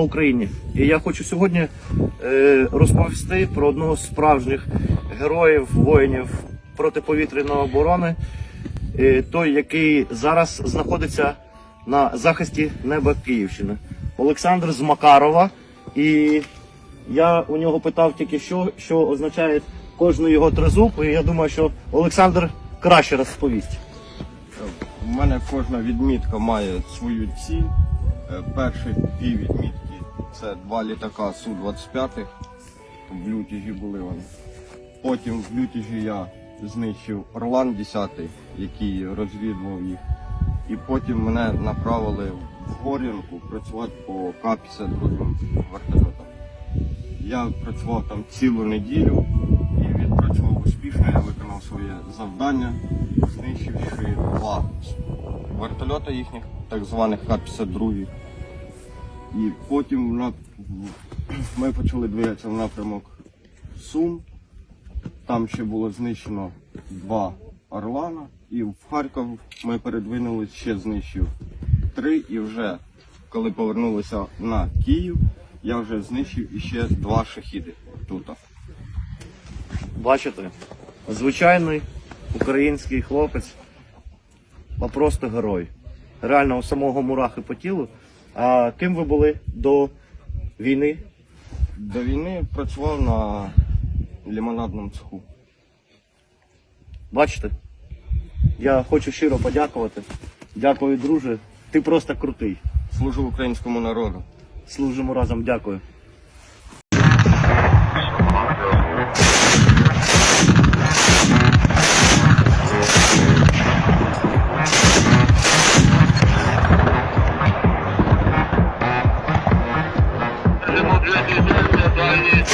Україні! І я хочу сьогодні е, розповісти про одного з справжніх героїв, воїнів протиповітряної оборони, е, той, який зараз знаходиться на захисті неба Київщини. Олександр з Макарова. І я у нього питав тільки що, що означає кожний його тризуб, і я думаю, що Олександр краще розповість. У мене кожна відмітка має свою ціль. Е, Перші дві відмітки це два літака Су-25, в лютіжі були вони. Потім в лютіжі я знищив Орлан 10, який розвідував їх. І потім мене направили в Горянку працювати по К-52 вертольотам. Я працював там цілу неділю і відпрацював успішно. Я виконав своє завдання, знищивши два вертольота їхніх, так званих Х-52. І потім ми почали двигатися в напрямок Сум. Там ще було знищено два Орлана. І в Харків ми передвинулися, ще знищив три. І вже коли повернулися на Київ, я вже знищив іще два шахіди тут. Бачите, звичайний український хлопець, а просто герой. Реально у самого мурахи по тілу. А ким ви були до війни? До війни працював на лимонадному цеху. Бачите? Я хочу щиро подякувати. Дякую, друже. Ти просто крутий. Служу українському народу. Служимо разом, дякую. Для дальній